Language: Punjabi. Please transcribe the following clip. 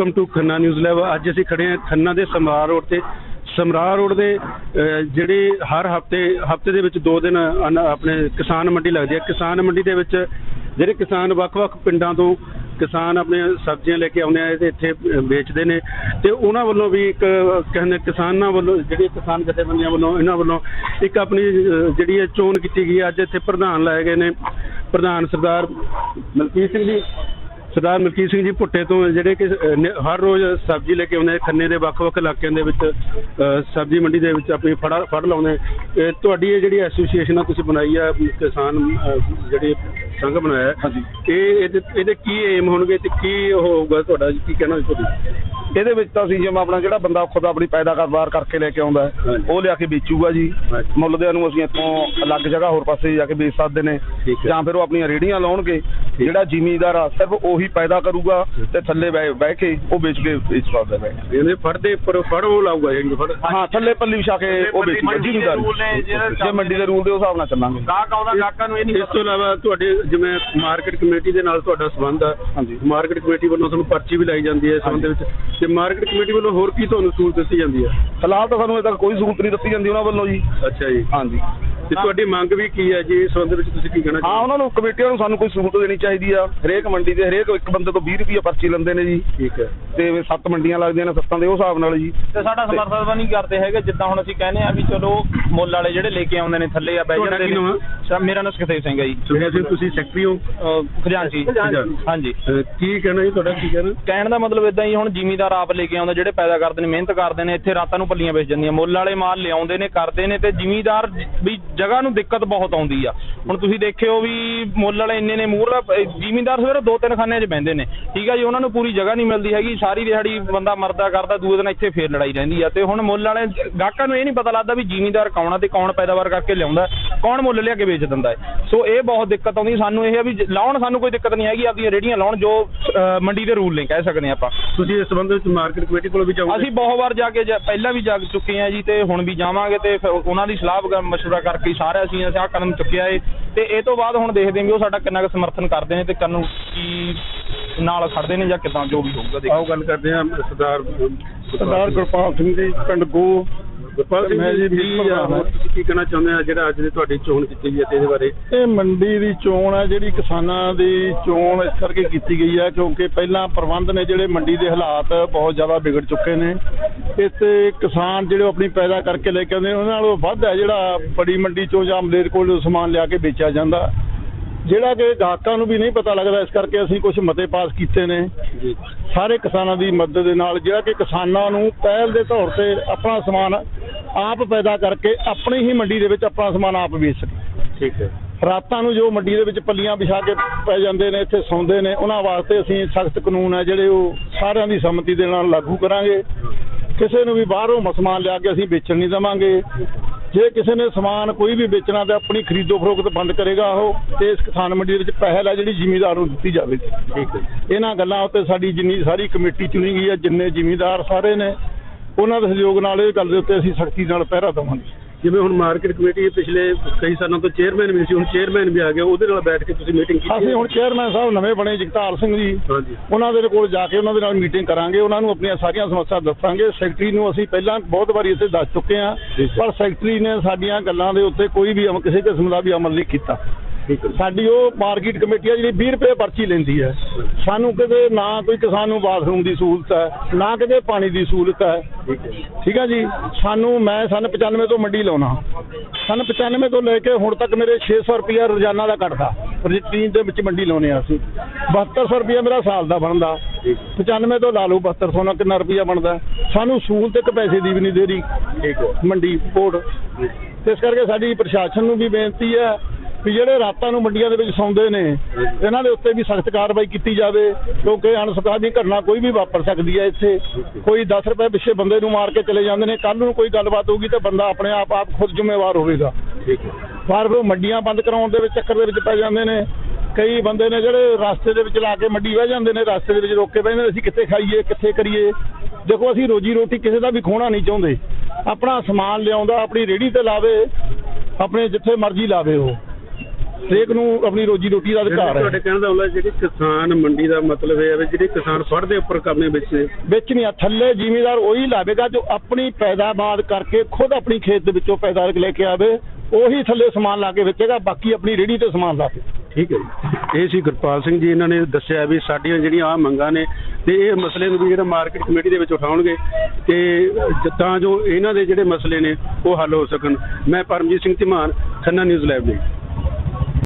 Welcome to Khanna news lab. ਅੱਜ ਅਸੀਂ ਖੜੇ ਹਾਂ ਖੰਨਾ ਦੇ ਸਮਰਾਰ ਰੋਡ ਤੇ। ਸਮਰਾਰ ਰੋਡ ਦੇ ਜਿਹੜੇ ਹਰ ਹਫ਼ਤੇ ਹਫ਼ਤੇ ਦੇ ਵਿੱਚ ਦੋ ਦਿਨ ਆਪਣੇ ਕਿਸਾਨ ਮੰਡੀ ਲੱਗਦੀ ਹੈ। ਕਿਸਾਨ ਮੰਡੀ ਦੇ ਵਿੱਚ ਜਿਹੜੇ ਕਿਸਾਨ ਵੱਖ-ਵੱਖ ਪਿੰਡਾਂ ਤੋਂ ਕਿਸਾਨ ਆਪਣੇ ਸਬਜ਼ੀਆਂ ਲੈ ਕੇ ਆਉਂਦੇ ਆ ਤੇ ਇੱਥੇ ਵੇਚਦੇ ਨੇ। ਤੇ ਉਹਨਾਂ ਵੱਲੋਂ ਵੀ ਇੱਕ ਕਹਿੰਦੇ ਕਿਸਾਨਾਂ ਵੱਲੋਂ, ਜਿਹੜੇ ਕਿਸਾਨ ਜਥੇਬੰਦੀਆਂ ਵੱਲੋਂ, ਇਹਨਾਂ ਵੱਲੋਂ ਇੱਕ ਆਪਣੀ ਜਿਹੜੀ ਹੈ ਚੋਣ ਕੀਤੀ ਗਈ ਹੈ। ਅੱਜ ਇੱਥੇ ਪ੍ਰਧਾਨ ਲਾਏ ਗਏ ਨੇ। ਪ੍ਰਧਾਨ ਸਰਦਾਰ ਮਲਕੀਤ ਸਿੰਘ ਜੀ। ਸਰਦਾਰ ਮਲਕੀਤ ਸਿੰਘ ਜੀ ਭੁੱਟੇ ਤੋਂ ਜਿਹੜੇ ਕਿ ਨ- ਹਰ ਰੋਜ਼ ਸਬਜ਼ੀ ਲੈ ਕੇ ਆਉਂਦੇ ਖੰਨੇ ਦੇ ਵੱਖ-ਵੱਖ ਇਲਾਕਿਆਂ ਦੇ ਵਿੱਚ ਸਬਜ਼ੀ ਮੰਡੀ ਦੇ ਵਿੱਚ ਆਪਣੀ ਫੜਾ ਫੜ ਲਾਉਂਦੇ ਇਹ ਤੁਹਾਡੀ ਇਹ ਜਿਹੜੀ ਐਸੋਸੀਏਸ਼ਨ ਆ ਤੁਸੀਂ ਬਣਾਈ ਆ ਕਿਸਾਨ ਅਹ, ਜਿਹੜੀ ਸੰਘ ਬਣਾਇਆ ਹੈ। ਹਾਂਜੀ। ਇਹ ਇਹਦੇ ਇਹਦੇ ਕੀ ਏਮ ਹੋਣਗੇ ਤੇ ਕੀ ਉਹ ਹੋਊਗਾ ਤੁਹਾਡਾ ਕੀ ਕਹਿਣਾ ਤੁਹਾਡੀ ਇਹਦੇ ਵਿੱਚ ਤਾਂ ਅਸੀਂ ਜਿਵੇਂ ਆਪਣਾ ਜਿਹੜਾ ਬੰਦਾ ਖੁਦ ਆਪਣੀ ਪੈਦਾਵਾਰ ਬਾਹਰ ਕਰਕੇ ਲੈ ਕੇ ਆਉਂਦਾ ਹੈ, ਹਾਂਜੀ। ਉਹ ਲਿਆ ਕੇ ਵੇਚੂਗਾ ਜੀ ਹਾਂਜੀ। ਮੁੱਲ ਦੇ ਨੂੰ ਅਸੀਂ ਇੱਥੋਂ ਅਲੱਗ ਜਗ੍ਹਾ ਹੋਰ ਪਾਸੇ ਜਾ ਕੇ ਵੇਚ ਸਕਦੇ ਨੇ ਠੀਕ ਹੈ। ਜਾਂ ਫਿਰ ਉਹ ਆਪਣੀਆਂ ਰੇੜੀਆਂ ਲਾਉਣਗੇ ਜਿਹੜਾ ਜ਼ਿਮੀਦਾਰ ਆ ਸਿਰਫ ਉਹੀ ਪੈਦਾ ਕਰੂਗਾ ਤੇ ਥੱਲੇ ਬਹਿ ਬਹਿ ਕੇ ਉਹ ਵੇਚ ਕੇ ਵੇਚ ਸਕਦਾ ਹੈ ਇਹਨੇ ਫੜ ਦੇ ਪਰ ਫੜ ਉਹ ਲਾਊਗਾ ਜਿਹੜੀ ਫੜ। ਹਾਂ ਥੱਲੇ ਪੱਲੀ ਵਿਛਾ ਕੇ ਉਹ ਵੇਚੂਗਾ ਜ਼ਿਮੀਦਾਰ। ਜੇ ਮੰਡੀ ਦੇ ਰੂਲ ਦੇ ਹਿਸਾਬ ਨਾਲ ਚੱਲਾਂਗੇ। ਗਾਹਕ ਆਉਂਦਾ ਗਾਹਕਾਂ ਨੂੰ ਇਹ ਨਹੀਂ ਇਸ ਤੋਂ ਇਲਾਵਾ ਤੁਹਾਡੇ ਜਿਵੇਂ ਮਾਰਕੀਟ ਕਮੇਟੀ ਦੇ ਨਾਲ ਤੁਹਾਡਾ ਸੰਬੰਧ ਆ ਹਾਂਜੀ। ਮਾਰਕੀਟ ਕਮੇਟੀ ਵੱਲੋਂ ਤੁਹਾਨੂੰ ਪਰਚੀ ਵੀ ਲਾਈ ਜਾਂਦੀ ਹੈ ਇਸ ਸੰਬੰਧ ਵਿੱਚ। ਤੇ ਮਾਰਕੀਟ ਕਮੇਟੀ ਵੱਲੋਂ ਹੋਰ ਕੀ ਤੁਹਾਨੂੰ ਸਹੂਲਤ ਦਿੱਤੀ ਜਾਂਦੀ ਹੈ? ਫਿਲਹਾਲ ਤਾਂ ਸਾਨੂੰ ਅਜੇ ਤੱਕ ਕੋਈ ਸਹੂਲਤ ਨਹੀਂ ਦਿੱਤੀ ਜਾਂਦੀ ਉਹਨਾਂ ਵੱਲੋਂ ਜੀ। ਅੱਛਾ ਜੀ। ਹਾਂਜੀ। ਤੇ ਤੁਹਾਡੀ ਮੰਗ ਵੀ ਕੀ ਹੈ ਜੀ? ਇਸ ਸੰਬੰਧ ਵਿੱਚ ਤੁਸੀਂ ਕੀ ਕਹਿਣਾ ਹਾਂ ਚਾਹੁੰਦੇ ਉਹਨਾਂ ਨੂੰ ਕਮੇਟੀਆਂ ਨੂੰ ਸਾਨੂੰ ਕੋਈ ਸਹੂਲਤ ਦੇਣੀ ਚਾਹੀਦੀ ਆ। ਹਰੇਕ ਮੰਡੀ ਦੇ ਹਰੇਕ ਇੱਕ ਬੰਦੇ ਤੋਂ 20 ਰੁਪਏ ਪਰਚੀ ਲੈਂਦੇ ਨੇ ਜੀ। ਠੀਕ ਹੈ। ਤੇ ਵੀ ਸੱਤ ਮੰਡੀਆਂ ਲੱਗਦੀਆਂ ਨੇ ਸੱਤਾਂ ਦੇ ਉਹ ਹਿਸਾਬ ਨਾਲ ਜੀ। ਤੇ ਸਾਡਾ ਸਮਰਥਨ ਨਹੀਂ ਕਰਦੇ ਹੈਗੇ ਜਿੱਦਾਂ ਹੁਣ ਅਸੀਂ ਕਹਿੰਦੇ ਆ ਵੀ ਚਲੋ ਮੁੱਲ ਵਾਲੇ ਜਿਹੜੇ ਲੈ ਕੇ ਆਉਂਦੇ ਨੇ ਥੱਲੇ ਆ ਬਹਿ ਤੁਹਾਡਾ ਜਾਂਦੇ ਕੀ ਨਾਮ ਸਰ, ਮੇਰਾ ਨਾਮ ਸੁਖਦੇਵ ਸਿੰਘ ਹੈ ਜੀ। ਸੁਖਿਆ ਸਿੰਘ ਤੁਸੀਂ ਸੈਕਟਰੀ ਹੋ? ਅਹ ਖਜ਼ਾਨਚੀ ਖਜ਼ਾਨਚੀ। ਹਾਂਜੀ। ਅਹ ਕੀ ਕਹਿਣਾ ਜੀ ਤੁਹਾਡਾ ਕੀ ਕਹਿਣਾ? ਕਹਿਣ ਦਾ ਮਤਲਬ ਇਦਾਂ ਹੀ ਹੁਣ ਜ਼ਿਮੀਦਾਰ ਆਪ ਲੈ ਕੇ ਆਉਂਦੇ ਜਿਹੜੇ ਪੈਦਾ ਕਰਦੇ ਨੇ ਮਿਹਨਤ ਕਰਦੇ ਨੇ ਇੱਥੇ ਰਾਤਾਂ ਨੂੰ ਪੱਲੀਆਂ ਵੇਚ ਜਾਂਦੀਆਂ ਮੁੱਲ ਵਾਲੇ ਮਾਲ ਲਿਆਉਂਦੇ ਨੇ ਕਰਦੇ ਨੇ ਤੇ ਜ਼ਿਮੀਦਾਰ ਵੀ ਜਗ੍ਹਾ ਨੂੰ ਦਿੱਕਤ ਬਹੁਤ ਆਉਂਦੀ ਆ। ਹੁਣ ਤੁਸੀਂ ਦੇਖਿਓ ਵੀ ਮੁੱਲ ਵਾਲੇ ਇੰਨੇ ਨੇ ਮੂਹਰਲਾ ਜ਼ਿਮੀਦਾਰ ਸਵੇਰੇ ਦੋ ਤਿੰਨ ਖਾਨਿਆਂ 'ਚ ਬਹਿੰਦੇ ਨੇ। ਠੀਕ ਆ ਜੀ ਉਹਨਾਂ ਨੂੰ ਪੂਰੀ ਜਗ੍ਹਾ ਨਹੀਂ ਮਿਲਦੀ ਹੈਗੀ ਸਾਰੀ ਦਿਹਾੜੀ ਬੰਦਾ ਮਰਦਾ ਕਰਦਾ ਦੂਏ ਦਿਨ ਇੱਥੇ ਫੇਰ ਲੜਾਈ ਰਹਿੰਦੀ ਆ। ਤੇ ਹੁਣ ਮੁੱਲ ਵਾਲੇ ਗਾਹਕਾਂ ਨੂੰ ਇਹ ਨਹੀਂ ਪਤਾ ਲੱਗਦਾ ਵੀ ਜ਼ਿਮੀਦਾਰ ਕੌਣ ਆ ਤੇ ਕੌਣ ਪੈਦਾਵਾਰ ਕਰਕੇ ਲਿਆਉਂਦਾ। ਕੌਣ ਮੁੱਲ ਲਿਆ ਕੇ ਵੇਚ ਦਿੰਦਾ ਹੈ? ਸੋ ਇਹ ਬਹੁਤ ਦਿੱਕਤ ਆਉਂਦੀ ਸਾਨੂੰ ਇਹ ਆ ਵੀ ਲਾਉਣ ਸਾਨੂੰ ਕੋਈ ਦਿੱਕਤ ਨਹੀਂ ਹੈਗੀ। ਆਪਦੀਆਂ ਰੇੜੀਆਂ ਲਾਉਣ ਜੋ ਮੰਡੀ ਦੇ ਰੂਲ ਨੇ ਕਹਿ ਸਕਦੇ ਹਾਂ ਆਪਾਂ। ਤੁਸੀਂ ਇਸ ਸੰਬੰਧ ਵਿੱਚ ਮਾਰਕੀਟ ਕਮੇਟੀ ਕੋਲ ਵੀ ਜਾਓਗੇ? ਅਸੀਂ ਬਹੁਤ ਵਾਰ ਜਾ ਕੇ ਪਹਿਲਾਂ ਵੀ ਜਾ ਚੁੱਕੇ ਹਾਂ ਜੀ ਤੇ ਹੁਣ ਵੀ ਜਾਵਾਂਗੇ ਤੇ ਫਿਰ ਉਹਨਾਂ ਦੀ ਸਲਾਹ ਵਗੈਰਾ ਮਸ਼ਵਰਾ ਕਰਕੇ ਸਾਰੇ ਅਸੀਂ ਅਸੀਂ ਆਹ ਕਦਮ ਚੁੱਕਿਆ ਏ। ਤੇ ਇਹ ਤੋਂ ਬਾਅਦ ਹੁਣ ਦੇਖਦੇ ਹਾਂ ਵੀ ਉਹ ਸਾਡਾ ਕਿੰਨਾ ਕੁ ਸਮਰਥਨ ਕਰਦੇ ਨੇ ਤੇ ਕਾਨੂੰ ਕੀ ਨਾਲ ਖੜਦੇ ਨੇ ਜਾਂ ਕਿਦਾਂ ਜੋ ਵੀ ਹੋਊਗਾ ਦੇਖੋ ਆਓ ਗੱਲ ਕਰਦੇ ਹਾਂ ਸਰਦਾਰ ਸਰਦਾਰ ਗੁਰਪਾਲ ਸਿੰਘ ਜੀ ਪਿੰਡ ਗੋ ਗੁਰਪਾਲ ਸਿੰਘ ਮੈਂ ਜੀ ਵੀ ਕੀ ਕਹਿਣਾ ਚਾਹੁੰਦੇ ਆ ਜਿਹੜਾ ਅੱਜ ਦੀ ਤੁਹਾਡੀ ਚੋਣ ਕੀਤੀ ਗਈ ਹੈ ਤੇ ਇਹਦੇ ਬਾਰੇ? ਇਹ ਮੰਡੀ ਦੀ ਚੋਣ ਹੈ ਜਿਹੜੀ ਕਿਸਾਨਾਂ ਦੀ ਚੋਣ ਇਸ ਕਰਕੇ ਕੀਤੀ ਗਈ ਹੈ ਕਿਉਂਕਿ ਪਹਿਲਾਂ ਪ੍ਰਬੰਧ ਨੇ ਜਿਹੜੇ ਮੰਡੀ ਦੇ ਹਾਲਾਤ ਬਹੁਤ ਜ਼ਿਆਦਾ ਵਿਗੜ ਚੁੱਕੇ ਨੇ। ਇੱਥੇ ਕਿਸਾਨ ਜਿਹੜੇ ਆਪਣੀ ਪੈਦਾ ਕਰਕੇ ਲੈ ਕੇ ਆਉਂਦੇ ਉਹਨਾਂ ਨਾਲੋਂ ਵੱਧ ਹੈ ਜਿਹੜਾ ਬੜੀ ਮੰਡੀ ਚੋਂ ਜਾਂ ਮਲੇਰ ਕੋਲ ਸਮਾਨ ਲਿਆ ਕੇ ਵੇਚਿਆ ਜਾਂਦਾ। ਜਿਹੜਾ ਕਿ ਗਾਹਕਾਂ ਨੂੰ ਵੀ ਨਹੀਂ ਪਤਾ ਲੱਗਦਾ ਇਸ ਕਰਕੇ ਅਸੀਂ ਕੁਝ ਮਤੇ ਪਾਸ ਕੀਤੇ ਨੇ। ਸਾਰੇ ਕਿਸਾਨਾਂ ਦੀ ਮਦਦ ਦੇ ਨਾਲ ਜਿਹੜਾ ਕਿ ਕਿਸਾਨਾਂ ਨੂੰ ਪਹਿਲ ਦੇ ਤੌਰ ਤੇ ਆਪਣਾ ਸਮਾਨ ਆਪ ਪੈਦਾ ਕਰਕੇ ਆਪਣੀ ਹੀ ਮੰਡੀ ਦੇ ਵਿੱਚ ਆਪਣਾ ਸਮਾਨ ਆਪ ਵੇਚ ਸਕੇ ਠੀਕ ਹੈ। ਰਾਤਾਂ ਨੂੰ ਜੋ ਮੰਡੀ ਦੇ ਵਿੱਚ ਪੱਲੀਆਂ ਵਿਛਾ ਕੇ ਪੈ ਜਾਂਦੇ ਨੇ ਇੱਥੇ ਸੌਂਦੇ ਨੇ ਉਹਨਾਂ ਵਾਸਤੇ ਅਸੀਂ ਸਖਤ ਕਾਨੂੰਨ ਹੈ ਜਿਹੜੇ ਉਹ ਸਾਰਿਆਂ ਦੀ ਸੰਮਤੀ ਦੇ ਨਾਲ ਲਾਗੂ ਕਰਾਂਗੇ। ਕਿਸੇ ਨੂੰ ਵੀ ਬਾਹਰੋਂ ਸਮਾਨ ਲਿਆ ਕੇ ਅਸੀਂ ਵੇਚਣ ਨਹੀਂ ਦੇਵਾਂਗੇ। ਜੇ ਕਿਸੇ ਨੇ ਸਮਾਨ ਕੋਈ ਵੀ ਵੇਚਣਾ ਤੇ ਆਪਣੀ ਖਰੀਦੋ ਫਰੋਖਤ ਬੰਦ ਕਰੇਗਾ ਉਹ ਤੇ ਇਸ ਕਿਸਾਨ ਮੰਡੀ ਦੇ ਵਿੱਚ ਪਹਿਲ ਹੈ ਜਿਹੜੀ ਜ਼ਿਮੀਦਾਰ ਨੂੰ ਦਿੱਤੀ ਜਾਵੇਗੀ ਠੀਕ ਹੈ। ਇਹਨਾਂ ਗੱਲਾਂ ਉੱਤੇ ਸਾਡੀ ਜਿੰਨੀ ਸਾਰੀ ਕਮੇਟੀ ਚੁਣੀ ਗਈ ਹੈ ਜਿੰਨੇ ਜ਼ਿਮੀਦਾਰ ਸਾਰੇ ਨੇ ਉਹਨਾਂ ਦੇ ਸਹਿਯੋਗ ਨਾਲ ਇਹ ਗੱਲ ਦੇ ਉੱਤੇ ਅਸੀਂ ਸਖਤੀ ਨਾਲ ਪਹਿਰਾ ਦੇਵਾਂਗੇ। ਜਿਵੇਂ ਹੁਣ ਮਾਰਕੀਟ ਕਮੇਟੀ ਪਿਛਲੇ ਕਈ ਸਾਲਾਂ ਤੋਂ ਚੇਅਰਮੈਨ ਵੀ ਸੀ ਹੁਣ ਚੇਅਰਮੈਨ ਵੀ ਆ ਗਿਆ ਉਹਦੇ ਨਾਲ ਬੈਠ ਕੇ ਤੁਸੀਂ ਮੀਟਿੰਗ ਕੀਤੀ ਅਸੀਂ ਹੁਣ ਚੇਅਰਮੈਨ ਸਾਹਿਬ ਨਵੇਂ ਬਣੇ ਜਗਤਾਰ ਸਿੰਘ ਜੀ। ਉਹਨਾਂ ਦੇ ਕੋਲ ਜਾ ਕੇ ਉਹਨਾਂ ਦੇ ਨਾਲ ਮੀਟਿੰਗ ਕਰਾਂਗੇ ਉਹਨਾਂ ਨੂੰ ਆਪਣੀਆਂ ਸਾਰੀਆਂ ਸਮੱਸਿਆ ਦੱਸਾਂਗੇ। ਸੈਕਟਰੀ ਨੂੰ ਅਸੀਂ ਪਹਿਲਾਂ ਬਹੁਤ ਵਾਰੀ ਇੱਥੇ ਦੱਸ ਚੁੱਕੇ ਹਾਂ। ਪਰ ਸੈਕਟਰੀ ਨੇ ਸਾਡੀਆਂ ਗੱਲਾਂ ਦੇ ਉੱਤੇ ਕੋਈ ਵੀ ਕਿਸੇ ਕਿਸਮ ਦਾ ਵੀ ਅਮਲ ਨਹੀਂ ਕੀਤਾ। ਸਾਡੀ ਉਹ ਮਾਰਕੀਟ ਕਮੇਟੀ ਆ ਜਿਹੜੀ 20 ਰੁਪਏ ਪਰਚੀ ਲੈਂਦੀ ਹੈ। ਸਾਨੂੰ ਕਿਤੇ ਨਾ ਕੋਈ ਕਿਸਾਨ ਨੂੰ ਬਾਥਰੂਮ ਦੀ ਸਹੂਲਤ ਹੈ ਨਾ ਕਿਤੇ ਪਾਣੀ ਦੀ ਸਹੂਲਤ ਹੈ। ਠੀਕ ਹੈ। ਜੀ? ਸਾਨੂੰ ਮੈਂ ਸਨ 95 ਤੋਂ ਮੰਡੀ ਲਾਉਣਾ। ਸਨ 95 ਤੋਂ ਲੈ ਕੇ ਹੁਣ ਤੱਕ ਮੇਰੇ 600 ਰੁਪਇਆ ਰੋਜ਼ਾਨਾ ਦਾ ਕੱਟਦਾ। ਰਜਿਸਟਰੀਨ ਦੇ ਵਿੱਚ ਮੰਡੀ ਲਾਉਨੇ ਆ ਅਸੀਂ। 7200 ਰੁਪਇਆ ਮੇਰਾ ਸਾਲ ਦਾ ਬਣਦਾ। 95 ਤੋਂ ਲਾ ਲਓ 7200 ਨਾਲ ਕਿੰਨਾ ਰੁਪਇਆ ਬਣਦਾ। ਸਾਨੂੰ ਸਹੂਲਤ ਇੱਕ ਪੈਸੇ ਦੀ ਵੀ ਨਹੀਂ ਦੇ ਰਹੀ। ਠੀਕ ਹੈ। ਮੰਡੀ ਬੋਰਡ ਇਸ ਕਰਕੇ ਸਾਡੀ ਪ੍ਰਸ਼ਾਸਨ ਨੂੰ ਵੀ ਬੇਨਤੀ ਹੈ ਵੀ ਜਿਹੜੇ ਰਾਤਾਂ ਨੂੰ ਮੰਡੀਆਂ ਦੇ ਵਿੱਚ ਸੌਂਦੇ ਨੇ ਇਹਨਾਂ ਦੇ ਉੱਤੇ ਵੀ ਸਖਤ ਕਾਰਵਾਈ ਕੀਤੀ ਜਾਵੇ ਕਿਉਂਕਿ ਅਣਸੁਖਾਵੀ ਘਟਨਾ ਕੋਈ ਵੀ ਵਾਪਰ ਸਕਦੀ ਹੈ ਇੱਥੇ। ਕੋਈ 10 ਰੁਪਏ ਪਿੱਛੇ ਬੰਦੇ ਨੂੰ ਮਾਰ ਕੇ ਚਲੇ ਜਾਂਦੇ ਨੇ ਕੱਲ ਨੂੰ ਕੋਈ ਗੱਲਬਾਤ ਹੋਊਗੀ ਤਾਂ ਬੰਦਾ ਆਪਣੇ ਆਪ ਆਪ ਖੁਦ ਜ਼ਿੰਮੇਵਾਰ ਹੋਵੇਗਾ। ਪਰ ਉਹ ਮੰਡੀਆਂ ਬੰਦ ਕਰਾਉਣ ਦੇ ਵਿੱਚ ਚੱਕਰ ਦੇ ਵਿੱਚ ਪੈ ਜਾਂਦੇ ਨੇ। ਕਈ ਬੰਦੇ ਨੇ ਜਿਹੜੇ ਰਸਤੇ ਦੇ ਵਿੱਚ ਲਾ ਕੇ ਮੰਡੀ ਬਹਿ ਜਾਂਦੇ ਨੇ ਰਸਤੇ ਦੇ ਵਿੱਚ ਰੋਕ ਕੇ ਨੇ ਅਸੀਂ ਕਿੱਥੇ ਖਾਈਏ ਕਿੱਥੇ ਕਰੀਏ? ਦੇਖੋ ਅਸੀਂ ਰੋਜੀ ਰੋਟੀ ਕਿਸੇ ਦਾ ਵੀ ਖੋਣਾ ਨਹੀਂ ਚਾਹੁੰਦੇ। ਆਪਣਾ ਸਮਾਨ ਲਿਆਉਂਦਾ ਆਪਣੀ ਰੇੜੀ ਤੇ ਲਾਵੇ ਆਪਣੇ ਜਿੱਥੇ ਮਰਜ਼ੀ ਲਾਵੇ ਉਹ। ਹਰੇਕ ਨੂੰ ਆਪਣੀ ਰੋਜੀ ਰੋਟੀ ਦਾ ਅਧਿਕਾਰ ਤੁਹਾਡੇ ਹੈ ਕਹਿਣ ਦਾ ਮਤਲਬ ਜਿਹੜੀ ਕਿਸਾਨ ਮੰਡੀ ਦਾ ਮਤਲਬ ਇਹ ਹੈ ਵੀ ਜਿਹੜੇ ਕਿਸਾਨ ਫੜ ਦੇ ਉੱਪਰ ਕਰਨੇ ਵਿੱਚ ਵਿੱਚ ਨਹੀਂ ਆ ਥੱਲੇ ਜ਼ਿਮੀਦਾਰ ਉਹੀ ਲਾਵੇਗਾ ਜੋ ਆਪਣੀ ਪੈਦਾਵਾਰ ਕਰਕੇ ਖੁਦ ਆਪਣੀ ਖੇਤ ਦੇ ਵਿੱਚੋਂ ਪੈਦਾ ਲੈ ਕੇ ਆਵੇ ਉਹੀ ਥੱਲੇ ਸਮਾਨ ਲਾ ਕੇ ਵੇਚੇਗਾ ਬਾਕੀ ਆਪਣੀ ਰੇੜੀ ਤੇ ਸਮਾਨ ਲਾਵੇ ਠੀਕ ਹੈ ਜੀ। ਇਹ ਸੀ ਗੁਰਪਾਲ ਸਿੰਘ ਜੀ ਇਹਨਾਂ ਨੇ ਦੱਸਿਆ ਵੀ ਸਾਡੀਆਂ ਜਿਹੜੀਆਂ ਆ ਮੰਗਾਂ ਨੇ ਤੇ ਇਹ ਮਸਲੇ ਨੂੰ ਵੀ ਜਿਹੜਾ ਮਾਰਕੀਟ ਕਮੇਟੀ ਦੇ ਵਿੱਚ ਉਠਾਉਣਗੇ ਤੇ ਤਾਂ ਜੋ ਇਹਨਾਂ ਦੇ ਜਿਹੜੇ ਮਸਲੇ ਨੇ ਉਹ ਹੱਲ ਹੋ ਸਕਣ। ਮੈਂ ਪਰਮਜੀਤ ਸਿੰਘ ਧੀਮਾਨ ਖੰਨਾ ਨਿਊਜ਼ ਲਾਈਵ ਲਈ